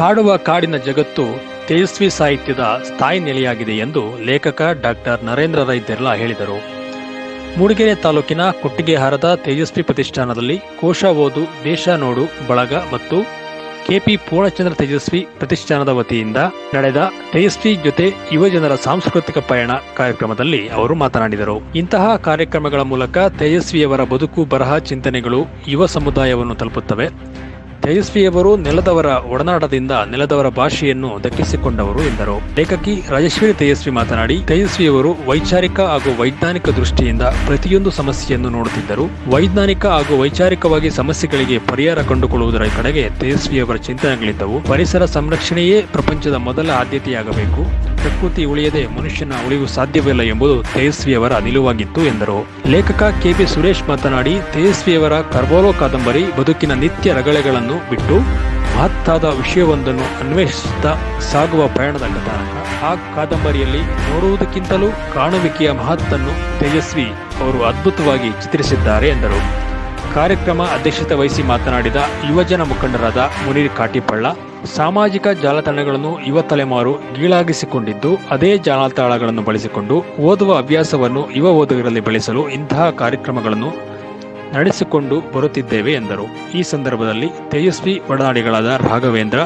ಹಾಡುವ ಕಾಡಿನ ಜಗತ್ತು ತೇಜಸ್ವಿ ಸಾಹಿತ್ಯದ ಸ್ಥಾಯಿ ನೆಲೆಯಾಗಿದೆ ಎಂದು ಲೇಖಕ ಡಾಕ್ಟರ್ ನರೇಂದ್ರ ರೈ ದೆರ್ಲಾ ಹೇಳಿದರು. ಮೂಡಿಗೆರೆ ತಾಲೂಕಿನ ಕೊಟ್ಟಿಗೆಹಾರದ ತೇಜಸ್ವಿ ಪ್ರತಿಷ್ಠಾನದಲ್ಲಿ ಕೋಶ ಓದು ದೇಶ ನೋಡು, ಬಳಗ ಮತ್ತು ಕೆಪಿ ಪೂರ್ಣಚಂದ್ರ ತೇಜಸ್ವಿ ಪ್ರತಿಷ್ಠಾನದ ವತಿಯಿಂದ ನಡೆದ ತೇಜಸ್ವಿ ಜೊತೆ ಯುವಜನರ ಸಾಂಸ್ಕೃತಿಕ ಪಯಣ ಕಾರ್ಯಕ್ರಮದಲ್ಲಿ ಅವರು ಮಾತನಾಡಿದರು. ಇಂತಹ ಕಾರ್ಯಕ್ರಮಗಳ ಮೂಲಕ ತೇಜಸ್ವಿಯವರ ಬದುಕು, ಬರಹ, ಚಿಂತನೆಗಳು ಯುವ ಸಮುದಾಯವನ್ನು ತಲುಪುತ್ತವೆ. ತೇಜಸ್ವಿಯವರು ನೆಲದವರ ಒಡನಾಟದಿಂದ ನೆಲದವರ ಭಾಷೆಯನ್ನು ದಕ್ಕಿಸಿಕೊಂಡವರು ಎಂದರು. ಲೇಖಕಿ ರಾಜೇಶ್ವರಿ ತೇಜಸ್ವಿ ಮಾತನಾಡಿ ತೇಜಸ್ವಿಯವರು ವೈಚಾರಿಕ ಹಾಗೂ ವೈಜ್ಞಾನಿಕ ದೃಷ್ಟಿಯಿಂದ ಪ್ರತಿಯೊಂದು ಸಮಸ್ಯೆಯನ್ನು ನೋಡುತ್ತಿದ್ದರು. ವೈಜ್ಞಾನಿಕ ಹಾಗೂ ವೈಚಾರಿಕವಾಗಿ ಸಮಸ್ಯೆಗಳಿಗೆ ಪರಿಹಾರ ಕಂಡುಕೊಳ್ಳುವುದರ ಕಡೆಗೆ ತೇಜಸ್ವಿಯವರ ಚಿಂತನೆಗಳಿದ್ದವು. ಪರಿಸರ ಸಂರಕ್ಷಣೆಯೇ ಪ್ರಪಂಚದ ಮೊದಲ ಆದ್ಯತೆಯಾಗಬೇಕು. ಪ್ರಕೃತಿ ಉಳಿಯದೆ ಮನುಷ್ಯನ ಉಳಿವು ಸಾಧ್ಯವಿಲ್ಲ ಎಂಬುದು ತೇಜಸ್ವಿಯವರ ನಿಲುವಾಗಿತ್ತು ಎಂದರು. ಲೇಖಕ ಕೆಪಿ ಸುರೇಶ್ ಮಾತನಾಡಿ, ತೇಜಸ್ವಿಯವರ ಕರ್ಬೋಲೋ ಕಾದಂಬರಿ ಬದುಕಿನ ನಿತ್ಯ ರಗಳೆಗಳನ್ನು ಬಿಟ್ಟು ಮಹತ್ತಾದ ವಿಷಯವೊಂದನ್ನು ಅನ್ವೇಷಿಸುತ್ತಾ ಸಾಗುವ ಪ್ರಯಾಣದ ಕಥಾನಕ. ಆ ಕಾದಂಬರಿಯಲ್ಲಿ ನೋಡುವುದಕ್ಕಿಂತಲೂ ಕಾಣುವಿಕೆಯ ಮಹತ್ತನ್ನು ತೇಜಸ್ವಿ ಅವರು ಅದ್ಭುತವಾಗಿ ಚಿತ್ರಿಸಿದ್ದಾರೆ ಎಂದರು. ಕಾರ್ಯಕ್ರಮ ಅಧ್ಯಕ್ಷತೆ ವಹಿಸಿ ಮಾತನಾಡಿದ ಯುವಜನ ಮುಖಂಡರಾದ ಮುನೀರ್ ಕಾಟಿಪಳ್ಳ ಸಾಮಾಜಿಕ ಜಾಲತಾಣಗಳನ್ನು ಯುವ ತಲೆಮಾರು ಗೀಳಾಗಿಸಿಕೊಂಡಿದ್ದು, ಅದೇ ಜಾಲತಾಣಗಳನ್ನು ಬಳಸಿಕೊಂಡು ಓದುವ ಅಭ್ಯಾಸವನ್ನು ಯುವ ಓದುಗರಲ್ಲಿ ಬೆಳೆಸಲು ಇಂತಹ ಕಾರ್ಯಕ್ರಮಗಳನ್ನು ನಡೆಸಿಕೊಂಡು ಬರುತ್ತಿದ್ದೇವೆ ಎಂದರು. ಈ ಸಂದರ್ಭದಲ್ಲಿ ತೇಜಸ್ವಿ ಒಡನಾಡಿಗಳಾದ ರಾಘವೇಂದ್ರ,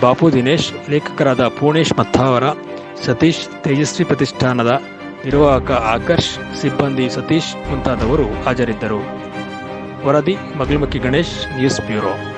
ಬಾಪು ದಿನೇಶ್, ಲೇಖಕರಾದ ಪೂಣೇಶ್ ಮತ್ತಾವರ, ಸತೀಶ್ ತೇಜಸ್ವಿ ಪ್ರತಿಷ್ಠಾನದ ನಿರ್ವಾಹಕ ಆಕರ್ಷ್, ಸಿಬ್ಬಂದಿ ಸತೀಶ್ ಮುಂತಾದವರು ಹಾಜರಿದ್ದರು. ವರದಿ ಮಗಳಮಕ್ಕಿ ಗಣೇಶ್, ನ್ಯೂಸ್ ಬ್ಯೂರೋ.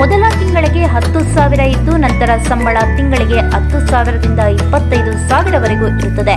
ಮೊದಲ ತಿಂಗಳಿಗೆ ಹತ್ತು ಸಾವಿರ ಇದ್ದು ನಂತರ ಸಂಬಳ ತಿಂಗಳಿಗೆ ಹತ್ತು ಸಾವಿರದಿಂದ ಇಪ್ಪತ್ತೈದು ಸಾವಿರವರೆಗೂ ಇರುತ್ತದೆ.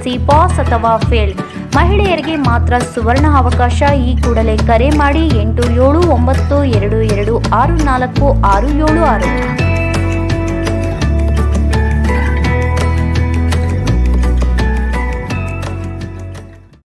ಎಸ್ಎಲ್ಸಿ ಪಾಸ್ ಅಥವಾ ಫೇಲ್ಡ್ ಮಹಿಳೆಯರಿಗೆ ಮಾತ್ರ ಸುವರ್ಣ ಅವಕಾಶ, ಈ ಕೂಡಲೇ ಕರೆ ಮಾಡಿ ಎಂಟು ಏಳು ಒಂಬತ್ತು ಎರಡು ಎರಡು ಆರು ನಾಲ್ಕು ಆರು ಏಳು ಆರು.